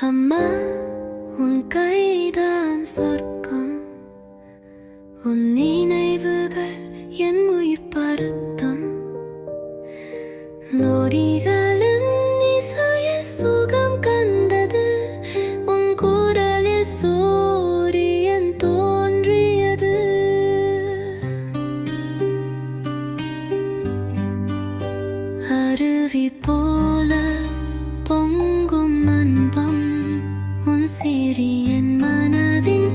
அம்மா உன் கைதான் சொர்க்கம். உன் நினைவுகள் என் உயிர் பருத்தம். நொறிகளின் இசையில் சுகம் கண்டது. உன் குரலில் சூரியன் தோன்றியது. அருவி போ சிறியன் மனதின்